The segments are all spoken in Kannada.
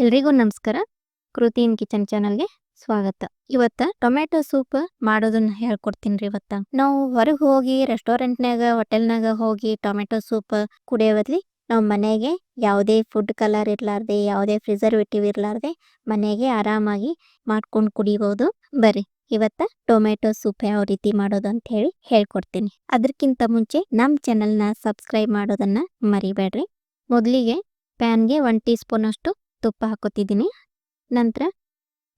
ಎಲ್ರಿಗೂ ನಮಸ್ಕಾರ. ಕೃತಿ ಇನ್ ಕಿಚನ್ ಚಾನಲ್ಗೆ ಸ್ವಾಗತ. ಇವತ್ತ ಟೊಮೆಟೊ ಸೂಪ್ ಮಾಡೋದನ್ನ ಹೇಳ್ಕೊಡ್ತೀನಿ ಇವತ್ತ. ನಾವು ಹೊರಗೆ ಹೋಗಿ ರೆಸ್ಟೋರೆಂಟ್ನಾಗ ಹೋಟೆಲ್ನಾಗ ಹೋಗಿ ಟೊಮೆಟೊ ಸೂಪ್ ಕುಡಿಯೋ ಬದ್ಲಿ ನಾವು ಮನೆಗೆ ಯಾವುದೇ ಫುಡ್ ಕಲರ್ ಇರ್ಲಾರ್ದೆ, ಯಾವುದೇ ಪ್ರಿಸರ್ವೇಟಿವ್ ಇರ್ಲಾರ್ದೆ ಮನೆಗೆ ಆರಾಮಾಗಿ ಮಾಡ್ಕೊಂಡು ಕುಡಿಬಹುದು ಬರ್ರಿ, ಇವತ್ತ ಟೊಮೆಟೊ ಸೂಪ್ ಯಾವ ರೀತಿ ಮಾಡೋದು ಅಂತ ಹೇಳಿ ಹೇಳ್ಕೊಡ್ತೀನಿ. ಅದಕ್ಕಿಂತ ಮುಂಚೆ ನಮ್ಮ ಚಾನಲ್ನ ಸಬ್ಸ್ಕ್ರೈಬ್ ಮಾಡೋದನ್ನ ಮರಿಬೇಡ್ರಿ. ಮೊದಲಿಗೆ ಪ್ಯಾನ್ಗೆ ಒನ್ ಟೀ ಸ್ಪೂನ್ ಅಷ್ಟು ತುಪ್ಪ ಹಾಕೋತಿದ್ದೀನಿ. ನಂತರ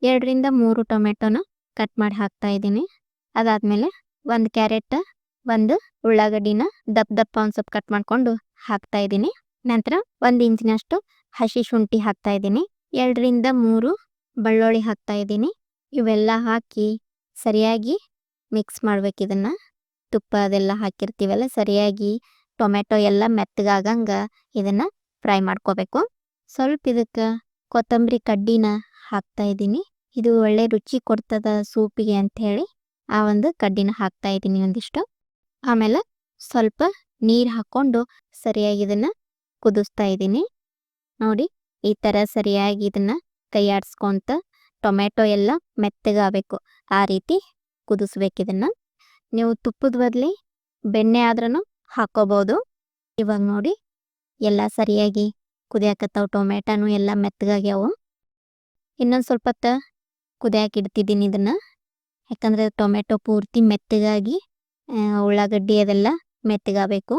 ಎರಡರಿಂದ ಮೂರು ಟೊಮೆಟೊನ ಕಟ್ ಮಾಡಿ ಹಾಕ್ತಾ ಇದ್ದೀನಿ. ಅದಾದಮೇಲೆ ಒಂದು ಕ್ಯಾರೆಟ್ ಒಂದು ಉಳ್ಳಾಗಡ್ಡಿನ ದಪ್ಪ ದಪ್ಪ ಒಂದು ಸ್ವಲ್ಪ ಕಟ್ ಮಾಡಿಕೊಂಡು ಹಾಕ್ತಾ ಇದ್ದೀನಿ. ನಂತರ ಒಂದು ಇಂಚಿನಷ್ಟು ಹಸಿ ಶುಂಠಿ ಹಾಕ್ತಾ ಇದ್ದೀನಿ. ಎರಡರಿಂದ ಮೂರು ಬೆಳ್ಳುಳ್ಳಿ ಹಾಕ್ತಾ ಇದ್ದೀನಿ. ಇವೆಲ್ಲ ಹಾಕಿ ಸರಿಯಾಗಿ ಮಿಕ್ಸ್ ಮಾಡ್ಬೇಕು ಇದನ್ನು. ತುಪ್ಪ ಅದೆಲ್ಲ ಹಾಕಿರ್ತೀವಲ್ಲ ಸರಿಯಾಗಿ ಟೊಮೆಟೊ ಎಲ್ಲ ಮೆತ್ತಗಾಗಂಗೆ ಇದನ್ನು ಫ್ರೈ ಮಾಡ್ಕೋಬೇಕು. ಸ್ವಲ್ಪ ಇದಕ್ಕೆ ಕೊತ್ತಂಬರಿ ಕಡ್ಡಿನ ಹಾಕ್ತಾ ಇದ್ದೀನಿ. ಇದು ಒಳ್ಳೆ ರುಚಿ ಕೊಡ್ತದ ಸೂಪಿಗೆ ಅಂತ ಹೇಳಿ ಆ ಒಂದು ಕಡ್ಡಿನ ಹಾಕ್ತಾ ಇದ್ದೀನಿ ಒಂದಿಷ್ಟು. ಆಮೇಲೆ ಸ್ವಲ್ಪ ನೀರು ಹಾಕ್ಕೊಂಡು ಸರಿಯಾಗಿ ಇದನ್ನ ಕುದಿಸ್ತಾ ಇದ್ದೀನಿ. ನೋಡಿ, ಈ ಥರ ಸರಿಯಾಗಿ ಇದನ್ನ ಕೈಯಾಡಿಸ್ಕೊಂತ ಟೊಮೆಟೊ ಎಲ್ಲ ಮೆತ್ತಗಾಗಬೇಕು. ಆ ರೀತಿ ಕುದಿಸ್ಬೇಕು ಇದನ್ನ. ನೀವು ತುಪ್ಪದ ಬದಲಿ ಬೆಣ್ಣೆ ಆದ್ರೂ ಹಾಕೋಬೋದು. ಇವಾಗ ನೋಡಿ, ಎಲ್ಲ ಸರಿಯಾಗಿ ಕುದಿಯಾಕತ್ತಾವ ಟೊಮೆಟೊನು ಎಲ್ಲ ಮೆತ್ತಗಾಗ್ಯಾವು ಇನ್ನೊಂದು ಸ್ವಲ್ಪ ಹೊತ್ತು ಕುದಿಯಾಕೆ ಇಡ್ತಿದ್ದೀನಿ ಇದನ್ನ. ಯಾಕಂದ್ರೆ ಟೊಮೆಟೊ ಪೂರ್ತಿ ಮೆತ್ತಗಾಗಿ ಉಳ್ಳಾಗಡ್ಡಿ ಅದೆಲ್ಲ ಮೆತ್ತಗಾಗಬೇಕು,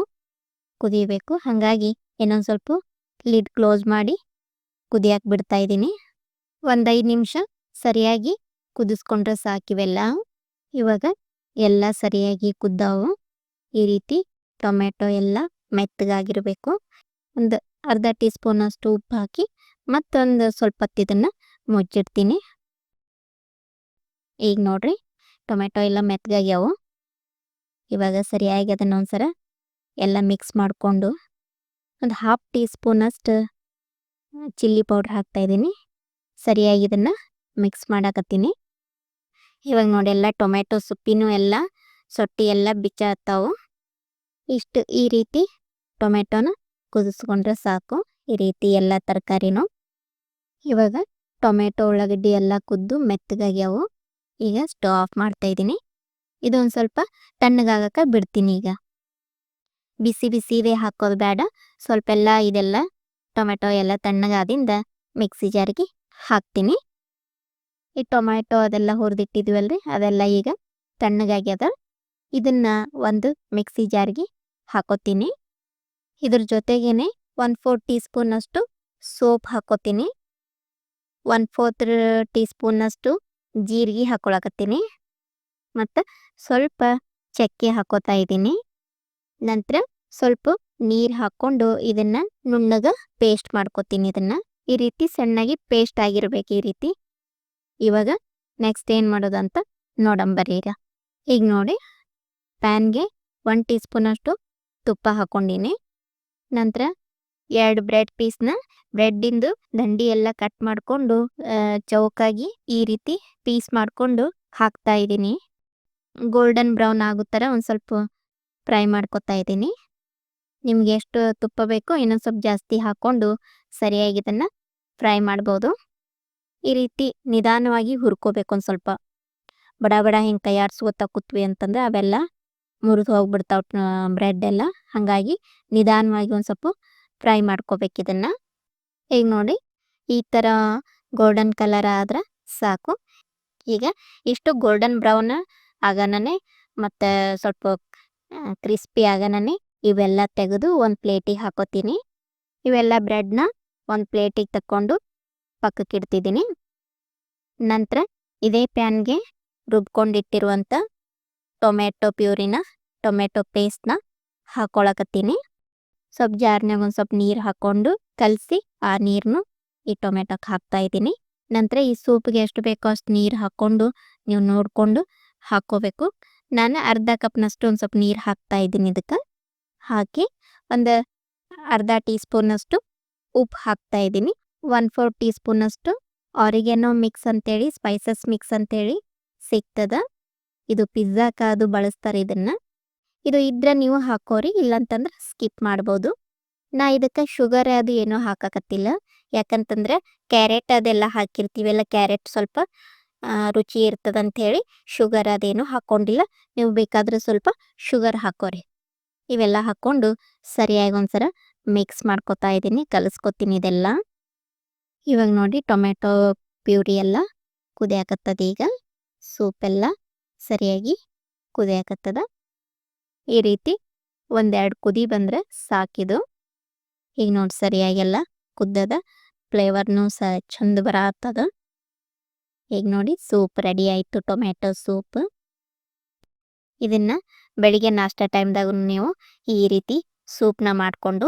ಕುದಿಬೇಕು. ಹಾಗಾಗಿ ಇನ್ನೊಂದು ಸ್ವಲ್ಪ ಲಿಡ್ ಕ್ಲೋಸ್ ಮಾಡಿ ಕುದಿಯಾಕೆ ಬಿಡ್ತಾ ಇದ್ದೀನಿ. ಒಂದು ಐದು ನಿಮಿಷ ಸರಿಯಾಗಿ ಕುದಿಸ್ಕೊಂಡ್ರೆ ಸಾಕಿವೆಲ್ಲ ಇವಾಗ ಎಲ್ಲ ಸರಿಯಾಗಿ ಕುದ್ದಾವು. ಈ ರೀತಿ ಟೊಮೆಟೊ ಎಲ್ಲ ಮೆತ್ತಗಾಗಿರಬೇಕು. ಒಂದು ಅರ್ಧ ಟೀ ಸ್ಪೂನ್ ಅಷ್ಟು ಉಪ್ಪು ಹಾಕಿ ಮತ್ತೊಂದು ಸ್ವಲ್ಪ ಹೊತ್ತು ಇದನ್ನ ಮುಚ್ಚಿಡ್ತೀನಿ. ಈಗ ನೋಡ್ರಿ, ಟೊಮೆಟೊ ಎಲ್ಲ ಮೆತ್ತಗಾಗ್ಯಾವು ಇವಾಗ ಸರಿಯಾಗಿ ಅದನ್ನ ಒಂದ್ಸರ ಎಲ್ಲ ಮಿಕ್ಸ್ ಮಾಡಿಕೊಂಡು ಒಂದು ಹಾಫ್ ಟೀ ಸ್ಪೂನ್ ಅಷ್ಟು ಚಿಲ್ಲಿ ಪೌಡ್ರ್ ಹಾಕ್ತಾಯಿದ್ದೀನಿ ಸರಿಯಾಗಿ ಇದನ್ನು ಮಿಕ್ಸ್ ಮಾಡಾಕತ್ತೀನಿ. ಇವಾಗ ನೋಡಿ ಎಲ್ಲ ಟೊಮೆಟೊ ಸುಪ್ಪಿನೂ ಎಲ್ಲ ಸೊಟ್ಟಿ ಎಲ್ಲ ಬಿಚ್ಚಾತಾವು ಇಷ್ಟು ಈ ರೀತಿ ಟೊಮೆಟೊನ ಕುದಿಸ್ಕೊಂಡ್ರೆ ಸಾಕು, ಈ ರೀತಿ ಎಲ್ಲ ತರಕಾರಿನೂ. ಇವಾಗ ಟೊಮೆಟೊ, ಉಳ್ಳಾಗಡ್ಡಿ ಎಲ್ಲ ಕುದ್ದು ಮೆತ್ತಗಾಗ್ಯಾವು ಈಗ ಸ್ಟವ್ ಆಫ್ ಮಾಡ್ತಾ ಇದ್ದೀನಿ. ಇದೊಂದು ಸ್ವಲ್ಪ ತಣ್ಣಗಾಗಕ್ಕೆ ಬಿಡ್ತೀನಿ ಈಗ. ಬಿಸಿ ಬಿಸಿವೇ ಹಾಕೋದು ಬೇಡ, ಸ್ವಲ್ಪ ಎಲ್ಲ ಇದೆಲ್ಲ ಟೊಮೆಟೊ ಎಲ್ಲ ತಣ್ಣಗಾದಿಂದ ಮಿಕ್ಸಿ ಜಾರಿಗೆ ಹಾಕ್ತೀನಿ. ಈ ಟೊಮೆಟೊ ಅದೆಲ್ಲ ಹುರಿದಿಟ್ಟಿದ್ವಲ್ರಿ, ಅದೆಲ್ಲ ಈಗ ತಣ್ಣಗಾಗ್ಯದ ಇದನ್ನ ಒಂದು ಮಿಕ್ಸಿ ಜಾರಿಗೆ ಹಾಕೋತೀನಿ. ಇದ್ರ ಜೊತೆಗೇನೆ ಒನ್ ಫೋರ್ ಟೀ ಸ್ಪೂನ್ ಅಷ್ಟು ಸೋಪ್ ಹಾಕೋತೀನಿ. ಒನ್ ಫೋರ್ತ್ ಟೀ ಸ್ಪೂನ್ ಅಷ್ಟು ಜೀರಿಗೆ ಹಾಕೊಳಕತ್ತೀನಿ. ಮತ್ತು ಸ್ವಲ್ಪ ಚಕ್ಕೆ ಹಾಕೋತಾ ಇದ್ದೀನಿ. ನಂತರ ಸ್ವಲ್ಪ ನೀರು ಹಾಕ್ಕೊಂಡು ಇದನ್ನು ನುಣ್ಣಗೆ ಪೇಸ್ಟ್ ಮಾಡ್ಕೋತೀನಿ ಇದನ್ನು. ಈ ರೀತಿ ಸಣ್ಣಗೆ ಪೇಸ್ಟ್ ಆಗಿರ್ಬೇಕು ಈ ರೀತಿ. ಇವಾಗ ನೆಕ್ಸ್ಟ್ ಏನು ಮಾಡೋದು ಅಂತ ನೋಡಂಬರಿ ಈಗ. ಈಗ ನೋಡಿ ಪ್ಯಾನ್ಗೆ ಒನ್ ಟೀ ಸ್ಪೂನಷ್ಟು ತುಪ್ಪ ಹಾಕ್ಕೊಂಡಿನಿ ನಂತರ ಎರಡು ಬ್ರೆಡ್ ಪೀಸ್ನ ಬ್ರೆಡ್ಡಿಂದು ದಂಡಿ ಎಲ್ಲ ಕಟ್ ಮಾಡಿಕೊಂಡು ಚೌಕಾಗಿ ಈ ರೀತಿ ಪೀಸ್ ಮಾಡಿಕೊಂಡು ಹಾಕ್ತಾ ಇದ್ದೀನಿ. ಗೋಲ್ಡನ್ ಬ್ರೌನ್ ಆಗೋ ಥರ ಒಂದು ಸ್ವಲ್ಪ ಫ್ರೈ ಮಾಡ್ಕೊತಾ ಇದ್ದೀನಿ. ನಿಮ್ಗೆ ಎಷ್ಟು ತುಪ್ಪ ಬೇಕೋ ಇನ್ನೊಂದು ಸ್ವಲ್ಪ ಜಾಸ್ತಿ ಹಾಕ್ಕೊಂಡು ಸರಿಯಾಗಿ ಇದನ್ನು ಫ್ರೈ ಮಾಡ್ಬೋದು. ಈ ರೀತಿ ನಿಧಾನವಾಗಿ ಹುರ್ಕೋಬೇಕು ಒಂದು ಸ್ವಲ್ಪ. ಬಡ ಬಡ ಹಿಂಗೆ ಕೈ ಕೂತ್ವಿ ಅಂತಂದ್ರೆ ಅವೆಲ್ಲ ಮುರಿದು ಹೋಗ್ಬಿಡ್ತಾವ ಬ್ರೆಡ್ ಎಲ್ಲ. ಹಾಗಾಗಿ ನಿಧಾನವಾಗಿ ಒಂದು ಸ್ವಲ್ಪ ಫ್ರೈ ಮಾಡ್ಕೋಬೇಕು ಇದನ್ನು. ಈಗ ನೋಡಿ, ಈ ಥರ ಗೋಲ್ಡನ್ ಕಲರ್ ಆದ್ರೆ ಸಾಕು. ಈಗ ಇಷ್ಟು ಗೋಲ್ಡನ್ ಬ್ರೌನ್ ಆಗನೇ ಮತ್ತು ಸ್ವಲ್ಪ ಕ್ರಿಸ್ಪಿ ಆಗನೇ ಇವೆಲ್ಲ ತೆಗೆದು ಒಂದು ಪ್ಲೇಟಿಗೆ ಹಾಕೋತೀನಿ. ಇವೆಲ್ಲ ಬ್ರೆಡ್ನ ಒಂದು ಪ್ಲೇಟಿಗೆ ತಕ್ಕೊಂಡು ಪಕ್ಕಕ್ಕೆ ಇಡ್ತಿದ್ದೀನಿ ನಂತರ ಇದೇ ಪ್ಯಾನ್ಗೆ ರುಬ್ಕೊಂಡಿಟ್ಟಿರುವಂಥ ಟೊಮೆಟೊ ಪ್ಯೂರಿನ ಟೊಮೆಟೊ ಪೇಸ್ಟ್ನ ಹಾಕೊಳಕತ್ತೀನಿ. ಸ್ವಲ್ಪ ಜಾರ್ನಾಗ ಒಂದು ಸ್ವಲ್ಪ ನೀರು ಹಾಕ್ಕೊಂಡು ಕಲಸಿ ಆ ನೀರನ್ನು ಈ ಟೊಮೆಟೊಕ್ಕೆ ಹಾಕ್ತಾ ಇದ್ದೀನಿ. ನಂತರ ಈ ಸೂಪ್ಗೆ ಎಷ್ಟು ಬೇಕೋ ಅಷ್ಟು ನೀರು ಹಾಕ್ಕೊಂಡು ನೀವು ನೋಡಿಕೊಂಡು ಹಾಕ್ಕೋಬೇಕು ನಾನು ಅರ್ಧ ಕಪ್ನಷ್ಟು ಒಂದು ಸ್ವಲ್ಪ ನೀರು ಹಾಕ್ತಾ ಇದ್ದೀನಿ ಇದಕ್ಕೆ. ಹಾಕಿ ಒಂದು ಅರ್ಧ ಟೀ ಸ್ಪೂನಷ್ಟು ಉಪ್ಪು ಹಾಕ್ತಾ ಇದ್ದೀನಿ. ಒನ್ ಫೋರ್ ಟೀ ಸ್ಪೂನಷ್ಟು ಆರಿಗೆನೋ ಮಿಕ್ಸ್ ಅಂತೇಳಿ, ಸ್ಪೈಸಸ್ ಮಿಕ್ಸ್ ಅಂತೇಳಿ ಸಿಗ್ತದೆ. ಇದು ಪಿಜ್ಜಾಕ ಅದು ಬಳಸ್ತಾರೆ ಇದನ್ನ. ಇದು ಇದ್ರೆ ನೀವು ಹಾಕೋರಿ, ಇಲ್ಲಂತಂದ್ರೆ ಸ್ಕಿಪ್ ಮಾಡ್ಬೋದು. ನಾ ಇದಕ್ಕೆ ಶುಗರ್ ಅದು ಏನೂ ಹಾಕಕತ್ತಿಲ್ಲ. ಯಾಕಂತಂದ್ರೆ ಕ್ಯಾರೆಟ್ ಅದೆಲ್ಲ ಹಾಕಿರ್ತೀವಲ್ಲ ಕ್ಯಾರೆಟ್ ಸ್ವಲ್ಪ ರುಚಿ ಇರ್ತದ ಅಂತ ಇರ್ತದಂಥೇಳಿ ಶುಗರ್ ಅದೇನು ಹಾಕೊಂಡಿಲ್ಲ. ನೀವು ಬೇಕಾದ್ರೆ ಸ್ವಲ್ಪ ಶುಗರ್ ಹಾಕೋರಿ. ಇವೆಲ್ಲ ಹಾಕ್ಕೊಂಡು ಸರಿಯಾಗಿ ಒಂದ್ಸಲ ಮಿಕ್ಸ್ ಮಾಡ್ಕೊತಾ ಇದ್ದೀನಿ, ಕಲಿಸ್ಕೊತೀನಿ ಇದೆಲ್ಲ. ಇವಾಗ ನೋಡಿ ಟೊಮೆಟೊ ಪ್ಯೂರಿ ಎಲ್ಲ ಕುದಿಯಾಕತ್ತದ ಈಗ ಸೂಪ್ ಎಲ್ಲ ಸರಿಯಾಗಿ ಕುದಿಯಾಕತ್ತದ. ಈ ರೀತಿ ಒಂದೆರಡು ಕುದಿ ಬಂದರೆ ಸಾಕಿದು. ಈಗ ನೋಡಿ ಸರಿಯಾಗೆಲ್ಲ ಕುದ್ದದ ಫ್ಲೇವರ್ನು ಸಹ ಚಂದ ಬರತ್ತದ ಈಗ ನೋಡಿ ಸೂಪ್ ರೆಡಿ ಆಯಿತು, ಟೊಮೆಟೊ ಸೂಪ್. ಇದನ್ನ ಬೆಳಿಗ್ಗೆ ನಾಷ್ಟ ಟೈಮ್ದಾಗ ನೀವು ಈ ರೀತಿ ಸೂಪ್ನ ಮಾಡಿಕೊಂಡು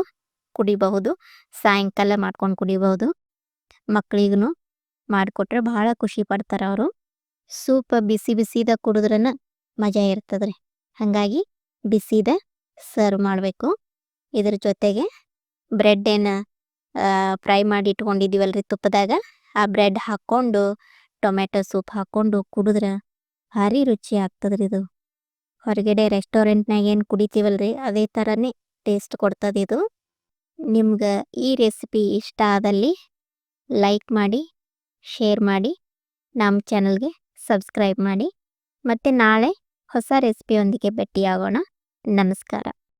ಕುಡಿಬಹುದು, ಸಾಯಂಕಾಲ ಮಾಡ್ಕೊಂಡು ಕುಡಿಬಹುದು. ಮಕ್ಕಳಿಗೂ ಮಾಡಿಕೊಟ್ರೆ ಭಾಳ ಖುಷಿ ಪಡ್ತಾರೆ ಅವರು. ಸೂಪ್ ಬಿಸಿ ಬಿಸಿದ ಕುಡಿದ್ರನ ಮಜಾ ಇರ್ತದ್ರಿ. ಹಾಗಾಗಿ ಬಿಸಿದ ಸರ್ವ್ ಮಾಡಬೇಕು. ಇದರ ಜೊತೆಗೆ ಬ್ರೆಡ್ ಏನು ಫ್ರೈ ಮಾಡಿ ಇಟ್ಕೊಂಡಿದ್ದೀವಲ್ರಿ ತುಪ್ಪದಾಗ? ಆ ಬ್ರೆಡ್ ಹಾಕ್ಕೊಂಡು ಟೊಮೆಟೊ ಸೂಪ್ ಹಾಕ್ಕೊಂಡು ಕುಡಿದ್ರೆ ಭಾರಿ ರುಚಿ ಆಗ್ತದ್ರಿ ಇದು. ಹೊರಗಡೆ ರೆಸ್ಟೋರೆಂಟ್ನಾಗ ಏನು ಕುಡಿತೀವಲ್ರಿ, ಅದೇ ಥರನೇ ಟೇಸ್ಟ್ ಕೊಡ್ತದೆ ಇದು. ನಿಮ್ಗೆ ಈ ರೆಸಿಪಿ ಇಷ್ಟ ಆದಲ್ಲಿ ಲೈಕ್ ಮಾಡಿ ಶೇರ್ ಮಾಡಿ ನಮ್ಮ ಚಾನಲ್ಗೆ ಸಬ್ಸ್ಕ್ರೈಬ್ ಮಾಡಿ. ಮತ್ತು ನಾಳೆ ಹೊಸ ರೆಸಿಪಿಯೊಂದಿಗೆ ಭೇಟಿಯಾಗೋಣ. ನಮಸ್ಕಾರ.